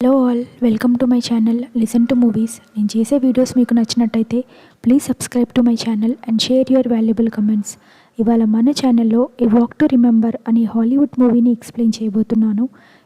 Hello all welcome to my channel listen to movies నేను చేసే videos మీకు నచ్చినట్టయితే please subscribe to my channel and share your valuable comments ఇవాళ మన ఛానల్లో ఏ వాక్ టు రిమెంబర్ అనే హాలీవుడ్ మూవీని ఎక్స్ప్లెయిన్ చేయబోతున్నాను.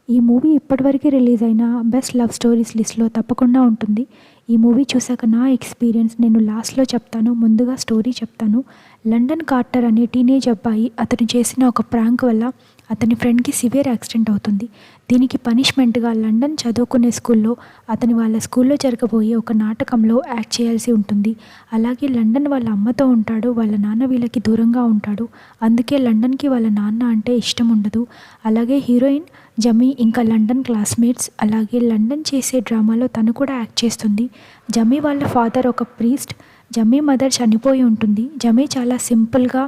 ఈ మూవీ ఇప్పటివరకు రిలీజ్ అయిన బెస్ట్ లవ్ స్టోరీస్ లిస్ట్లో తప్పకుండా ఉంటుంది. ఈ మూవీ చూశాక నా ఎక్స్పీరియన్స్ నేను లాస్ట్లో చెప్తాను ముందుగా స్టోరీ చెప్తాను. లండన్ కార్టర్ అనే టీనేజ్ అబ్బాయి అతను చేసిన ఒక ప్రాంక్ వల్ల అతని ఫ్రెండ్కి సివియర్ యాక్సిడెంట్ అవుతుంది. దీనికి పనిష్మెంట్గా లండన్ చదువుకునే స్కూల్లో అతని వాళ్ళ స్కూల్లో జరగబోయే ఒక నాటకంలో యాక్ట్ చేయాల్సి ఉంటుంది. అలాగే లండన్ వాళ్ళ అమ్మతో ఉంటాడు వాళ్ళ నాన్న వీళ్ళకి దూరంగా ఉంటాడు. అందుకే లండన్కి వాళ్ళ నాన్న అంటే ఇష్టం ఉండదు. అలాగే హీరోయిన్ జమీ ఇంకా లండన్ క్లాస్మేట్స్ అలాగే లండన్ చేసే డ్రామాలో తను కూడా యాక్ట్ చేస్తుంది. జమీ వాళ్ళ ఫాదర్ ఒక ప్రీస్ట్ జమీ మదర్ చనిపోయి ఉంటుంది. జమీ చాలా సింపుల్గా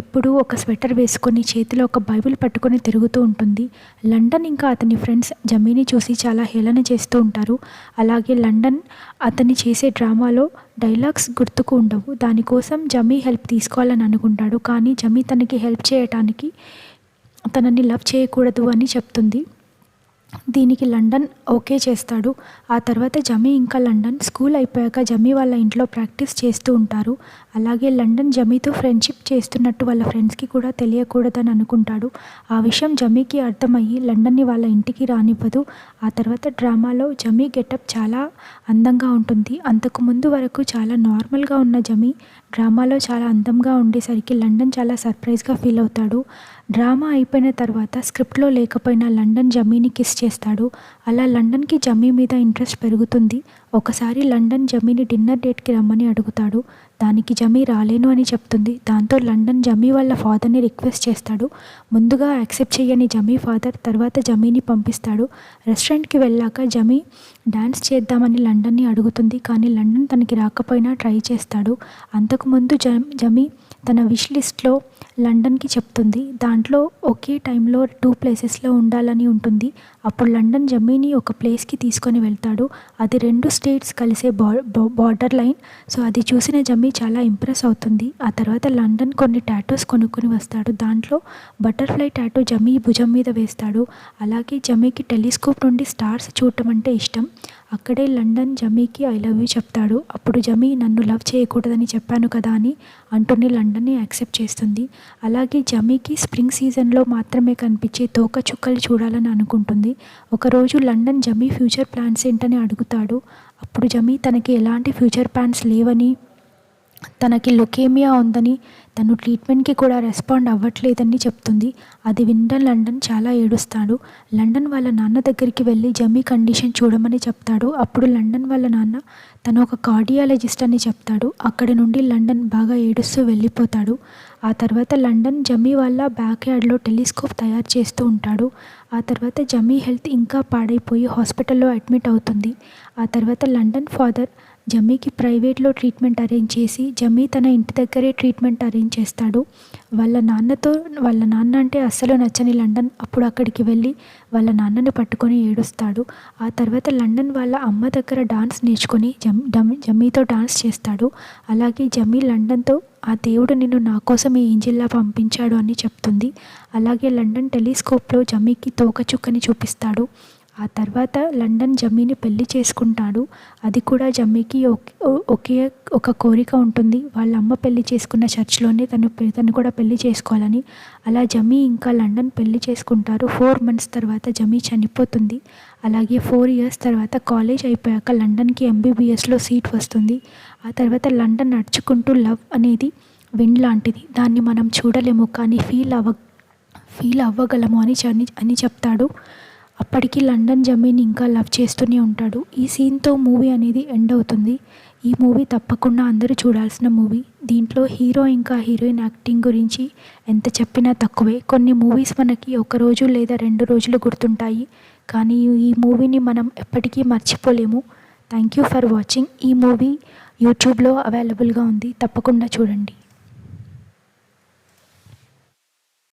ఎప్పుడూ ఒక స్వెటర్ వేసుకొని చేతిలో ఒక బైబిల్ పట్టుకొని తిరుగుతూ ఉంటుంది. లండన్ ఇంకా అతని ఫ్రెండ్స్ జమీని చూసి చాలా హేళన చేస్తూ ఉంటారు. అలాగే లండన్ అతని చేసే డ్రామాలో డైలాగ్స్ గుర్తుకు ఉండవు. దానికోసం జమీ హెల్ప్ తీసుకోవాలని అనుకుంటాడు. కానీ జమీ తనకి హెల్ప్ చేయటానికి తనని లవ్ చేయకూడదు అని చెప్తుంది. దీనికి లండన్ ఓకే చేస్తాడు. ఆ తర్వాత జమీ ఇంకా లండన్ స్కూల్ అయిపోయాక జమీ వాళ్ళ ఇంట్లో ప్రాక్టీస్ చేస్తూ ఉంటారు. అలాగే లండన్ జమీతో ఫ్రెండ్షిప్ చేస్తున్నట్టు వాళ్ళ ఫ్రెండ్స్కి కూడా తెలియకూడదని అనుకుంటాడు. ఆ విషయం జమీకి అర్థమయ్యి లండన్ని వాళ్ళ ఇంటికి రానివ్వదు. ఆ తర్వాత డ్రామాలో జమీ గెటప్ చాలా అందంగా ఉంటుంది. అంతకు ముందు వరకు చాలా నార్మల్గా ఉన్న జమీ డ్రామాలో చాలా అందంగా ఉండేసరికి లండన్ చాలా సర్ప్రైజ్గా ఫీల్ అవుతాడు. డ్రామా అయిపోయిన తర్వాత స్క్రిప్ట్లో లేకపోయినా లండన్ జమీని కిస్ చేస్తాడు. అలా లండన్కి జమీ మీద ఇంట్రెస్ట్ పెరుగుతుంది. ఒకసారి లండన్ జమీని డిన్నర్ డేట్కి రమ్మని అడుగుతాడు. దానికి జమీ రాలేను అని చెప్తుంది. దాంతో లండన్ జమీ వాళ్ళ ఫాదర్ని రిక్వెస్ట్ చేస్తాడు. ముందుగా యాక్సెప్ట్ చేయని జమీ ఫాదర్ తర్వాత జమీని పంపిస్తాడు. రెస్టారెంట్కి వెళ్ళాక జమీ డ్యాన్స్ చేద్దామని లండన్ని అడుగుతుంది. కానీ లండన్ తనకి రాకపోయినా ట్రై చేస్తాడు. అంతకుముందు జమీ తన విష్ లిస్ట్లో లండన్కి చెప్తుంది. దాంట్లో ఒకే టైంలో టూ ప్లేసెస్లో ఉండాలని ఉంటుంది. అప్పుడు లండన్ జమీని ఒక ప్లేస్కి తీసుకొని వెళ్తాడు. అది రెండు స్టేట్స్ కలిసే బా బార్డర్ లైన్ సో అది చూసిన జమీ చాలా ఇంప్రెస్ అవుతుంది. ఆ తర్వాత లండన్ కొన్ని టాటూస్ కొనుక్కొని వస్తాడు. దాంట్లో బటర్ఫ్లై టాటూ జమీ భుజం మీద వేస్తాడు. అలాగే జమీకి టెలిస్కోప్ నుండి స్టార్స్ చూడటం అంటే ఇష్టం. అక్కడే లండన్ జమీకి ఐ లవ్ యూ చెప్తాడు. అప్పుడు జమీ నన్ను లవ్ చేయకూడదని చెప్పాను కదా అని అంటూనే లండన్ని యాక్సెప్ట్ చేస్తుంది. అలాగే జమీకి స్ప్రింగ్ సీజన్లో మాత్రమే కనిపించే తోక చుక్కలు చూడాలని అనుకుంటుంది. ఒకరోజు లండన్ జమీ ఫ్యూచర్ ప్లాన్స్ ఏంటని అడుగుతాడు. అప్పుడు జమీ తనకి ఎలాంటి ఫ్యూచర్ ప్లాన్స్ లేవని తనకి లుకేమియా ఉందని తను ట్రీట్మెంట్కి కూడా రెస్పాండ్ అవ్వట్లేదని చెప్తుంది. అది విన్న లండన్ చాలా ఏడుస్తాడు. లండన్ వాళ్ళ నాన్న దగ్గరికి వెళ్ళి జమీ కండిషన్ చూడమని చెప్తాడు. అప్పుడు లండన్ వాళ్ళ నాన్న తను ఒక కార్డియాలజిస్ట్ అని చెప్తాడు. అక్కడ నుండి లండన్ బాగా ఏడుస్తూ వెళ్ళిపోతాడు. ఆ తర్వాత లండన్ జమీ వాళ్ళ బ్యాక్ యార్డ్లో టెలిస్కోప్ తయారు చేస్తూ ఉంటాడు. ఆ తర్వాత జమీ హెల్త్ ఇంకా పాడైపోయి హాస్పిటల్లో అడ్మిట్ అవుతుంది. ఆ తర్వాత లండన్ ఫాదర్ జమ్మీకి ప్రైవేట్లో ట్రీట్మెంట్ అరేంజ్ చేసి జమ్మీ తన ఇంటి దగ్గరే ట్రీట్మెంట్ అరేంజ్ చేస్తాడు. వాళ్ళ నాన్నతో వాళ్ళ నాన్న అంటే అస్సలు నచ్చని లండన్ అప్పుడు అక్కడికి వెళ్ళి వాళ్ళ నాన్నని పట్టుకొని ఏడుస్తాడు. ఆ తర్వాత లండన్ వాళ్ళ అమ్మ దగ్గర డాన్స్ నేర్చుకొని జమ్ జమ్మీతో డాన్స్ చేస్తాడు. అలాగే జమ్మీ లండన్తో ఆ దేవుడు నిన్ను నా కోసం ఈ ఏంజిల్లా పంపించాడు అని చెప్తుంది. అలాగే లండన్ టెలిస్కోప్లో జమ్మీకి తోకచుక్కని చూపిస్తాడు. ఆ తర్వాత లండన్ జమ్మీని పెళ్ళి చేసుకుంటాడు. అది కూడా జమ్మీకి ఒకే ఒక కోరిక ఉంటుంది. వాళ్ళ అమ్మ పెళ్ళి చేసుకున్న చర్చ్లోనే తను తను కూడా పెళ్ళి చేసుకోవాలని. అలా జమీ ఇంకా లండన్ పెళ్ళి చేసుకుంటారు. ఫోర్ మంత్స్ తర్వాత జమీ చనిపోతుంది. అలాగే ఫోర్ ఇయర్స్ తర్వాత కాలేజ్ అయిపోయాక లండన్కి ఎంబీబీఎస్లో సీట్ వస్తుంది. ఆ తర్వాత లండన్ నడుచుకుంటూ లవ్ అనేది విండ్ లాంటిది. దాన్ని మనం చూడలేము కానీ ఫీల్ అవ్వ ఫీల్ అవ్వగలము అని అని చెప్తాడు. అప్పటికి లండన్ జమీన్ ఇంకా లవ్ చేస్తూనే ఉంటాడు. ఈ సీన్తో మూవీ అనేది ఎండ్ అవుతుంది. ఈ మూవీ తప్పకుండా అందరూ చూడాల్సిన మూవీ. దీంట్లో హీరో ఇంకా హీరోయిన్ యాక్టింగ్ గురించి ఎంత చెప్పినా తక్కువే. కొన్ని మూవీస్ మనకి ఒక రోజు లేదా రెండు రోజులు గుర్తుంటాయి. కానీ ఈ మూవీని మనం ఎప్పటికీ మర్చిపోలేము. Thank you for watching. ఈ మూవీ యూట్యూబ్లో అవైలబుల్గా ఉంది. తప్పకుండా చూడండి.